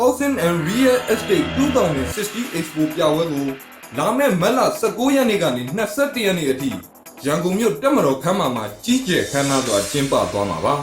Housing and Real Estate 2060 Expo ပြပွဲကိုလာမယ့်မတ်လ19ရက်နေ့ကနေ21ရက်နေ့အထိရန်ကုန်မြို့တက်မတော်ခမ်းမမှာကြီးကျယ်ခမ်းနားစွာကျင်းပသွားမှာပါ။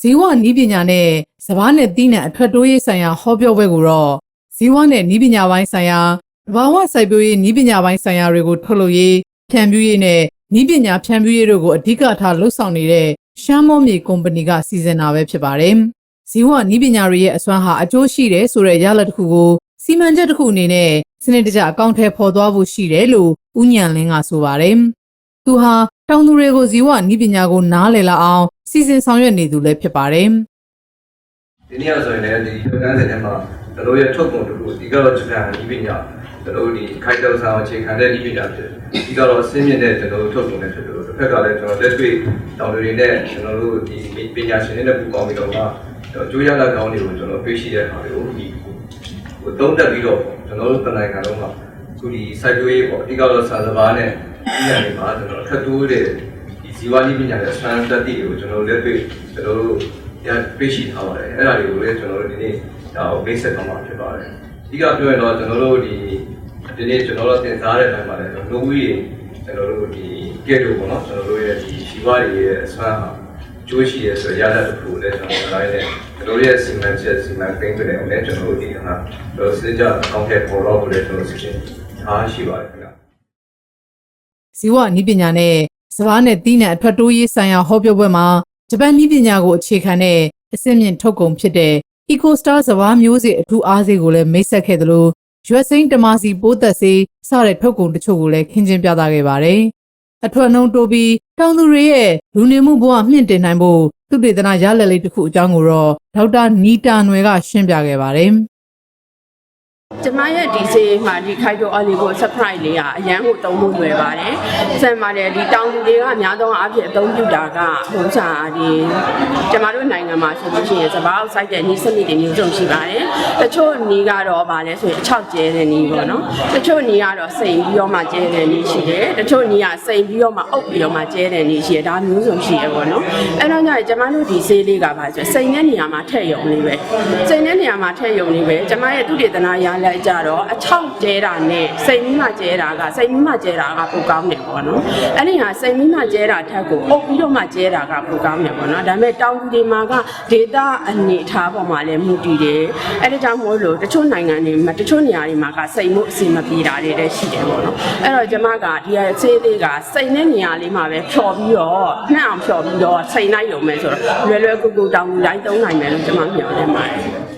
ဇီဝနီးပညာနဲ့စဘာနဲ့တီးနှံအထွက်တိုးရေးဆိုင်ရာဟောပြောပွဲကိုတော့ဇီဝနဲ့နီးပညာပိုင်းဆိုင်ရာ တဘာဝစိုက်ပျိုးရေးနီးပညာပိုင်းဆိုင်ရာတွေကိုထုတ်လုပ်ရေးဖြန့်ဖြူးရေးနဲ့နီးပညာဖြန့်ဖြူးရေးတို့ကိုအဓိကထားလှုပ်ဆောင်နေတဲ့ရှမ်းမောမြေကုမ္ပဏီကစီစဉ်တာပဲဖြစ်ပါတယ်။ဇီဝနီးပညာတွေရဲ့အစွမ်းဟာအကျိုးရှိတယ်ဆိုတဲ့ရလဒ်တစ်ခုကိုစီမံချက်တစ်ခုအနေနဲ့စနစ်တကျအကောင့်ထဲပေါ်သွားဖို့ရှိတယ်လို့ဦးညံလင်းကဆိုပါတယ်။သူဟာတောင်သူတွေကိုဇီဝနီးပညာကိုနားလည်လာအောင်စီစဉ်ဆောင်ရွက်နေသူလည်းဖြစ်ပါတယ်ဒီနေ့ဆိုရင်လည်းဒီလုပ်ငန်းစဉ်ထဲမှာ ကျွန်တော်ရဲ့ထုတ်ပုံတစ်ခုဒီကတော့ကျွန်တော်ဒီပညာကျွန်တော်ဒီခိုင်တောင်ဆောင်အခြေခံတဲ့ဒီပညာဖြစ်တယ်ဒီကတော့ဆင်းမြင့်တဲ့ကျွန်တော်ထုတ်ပုံနဲ့ဖြစ်တယ်တစ်ဖက်ကလည်းကျွန်တော်လက်တွေ့တောင်တွေနဲ့ကျွန်တော်တို့ဒီပညာရှင်တွေနဲ့ပူးပေါင်းပြီးတော့မှကျွန်တော်ကြိုးရလက်ကောင်းတွေကိုကျွန်တော်တွေ့ရှိတဲ့အခါတွေကိုဒီဟိုသုံးသက်ပြီးတော့ကျွန်တော်တို့တနိုင်ငံလုံးမှာခုဒီစိုက်ပျိုးရေးပေါ့အဓိကတော့ဆန်စပါးနဲ့ဒီညာတွေမှာကျွန်တော်ထပ်တိုးတဲ့ဒီဇီဝနည်းပညာရဲ့ဆန်တက်တီကိုကျွန်တော်လက်တွေ့ကျွန်တော်တို့ရ တွေ့ရှိထားပါတယ်အဲ့ဒါတွေကိုလည်းကျွန်တော်တို့ဒီနေ့ဒါကို basic ကောင်းမှာဖြစ်ပါတယ်အဓိကပြောရင်တော့ကျွန်တော်တို့ဒီဒီနေ့ကျွန်တော်တို့သင်စားတဲ့အပိုင်းမှာလည်းကျွန်တော်တို့ကြီးကျွန်တော်တို့ဒီကဲတို့ပေါ့နော်ကျွန်တော်တို့ရဲ့ဒီရှိဝါတွေရဲ့အစွမ်းဟာကျိုးရှိရဲဆိုရတဲ့တစ်ခုလည်းကျွန်တော်တို့တိုင်းနဲ့ကျွန်တော်ရဲ့စီမံချက်စီမံကိန်းတွေလည်းကျွန်တော်တို့ဒီကမှာတော့စစ်ကြအကောင့်ထဲပေါ်တော့လို့ကျွန်တော်စီစဉ်ထားရှိပါတယ်ခင်ဗျာဇီဝနီးပညာနဲ့စဘာနဲ့တီးနှံအထွက်တိုးရေးဆိုင်ရာဟောပြောပွဲမှာ ဂျပန်နီးပညာကိုအခြေခံတဲ့အစစ်မြင့်ထုတ်ကုန်ဖြစ်တဲ့ EcoStar စဘာမျိုးစေ့အထူးအားစေးကိုလည်းမိတ်ဆက်ခဲ့သလိုရွက်စိမ်းတမာစီပိုးသက်စေးစတဲ့ထုတ်ကုန်တချို့ကိုလည်းခင်းကျင်းပြသခဲ့ပါတယ်။အထွက်နှုံးတိုးပြီးတောင်သူတွေရဲ့လူနေမှုဘဝမြင့်တင်နိုင်ဖို့သုတေသနရလဒ်လေးတစ်ခုအကြောင်းကိုတော့ဒေါက်တာနီတာနွယ်ကရှင်းပြခဲ့ပါတယ်။ ကျမရဲ့ဒီစေးမှာဒီခိုက်တိုအော်လီကို surprise လေးကအရန်ကိုတုံးလို့လွယ်ပါတယ်။ဆန်ပါတယ်ဒီတောင်သူတွေကအများဆုံးအားဖြင့်အသုံးပြုတာကဟိုစားဒီကျမတို့နိုင်ငံမှာဆိုလို့ရှိရင်စပားအောင်စိုက်တဲ့နီးစနစ်တွေမျိုးစုံရှိပါတယ်။တချို့နီးကတော့ဗာလဲဆိုရင်အချောက်ကျဲတဲ့နီးပေါ့နော်။တချို့နီးကတော့စိန်ပြီးတော့မှကျဲတဲ့နီးရှိတယ်။တချို့နီးကစိန်ပြီးတော့မှအုပ်ပြီးတော့မှကျဲတဲ့နီးရှိတယ်။ဒါမျိုးစုံရှိရပေါ့နော်။အဲတော့ညကျမတို့ဒီစေးလေးကပါဆိုစိန်တဲ့နေရာမှာထည့်ရုံလေးပဲ။စိန်တဲ့နေရာမှာထည့်ရုံလေးပဲကျမရဲ့သူတေသနာရလိုက်ကြတော့အချောက်ကျဲတာနဲ့စိန်မီးမှကျဲတာကစိန်မီးမှကျဲတာကပိုကောင်းတယ်ပေါ့နော်။အဲ့ဒီဟာစိန်မီးမှကျဲတာထက်ကိုအုပ်ပြီးတော့မှကျဲတာကပိုကောင်းတယ်ပေါ့နော်။ဒါပေမဲ့တောင်သူတွေမှာကဒေတာအနေထားပေါ်မှာလည်းမူတည်တယ်။အဲ့ဒါကြောင့်မို့လို့တချို့နိုင်ငံတွေမှာတချို့နေရာတွေမှာကစိန်မှုအစီမပြေတာတွေလည်းရှိတယ်ပေါ့နော်။အဲ့တော့ကျမကဒီဟာဆေးလေးကစိန်တဲ့နေရာလေးမှာပဲဖြော်ပြီးတော့နှံ့အောင်ဖြော်ပြီးတော့စိန်လိုက်ရုံပဲဆိုတော့လွယ်လွယ်ကူကူတောင်သူတိုင်းသုံးနိုင်မယ်လို့ကျမမျှော်လင့်ပါတယ်။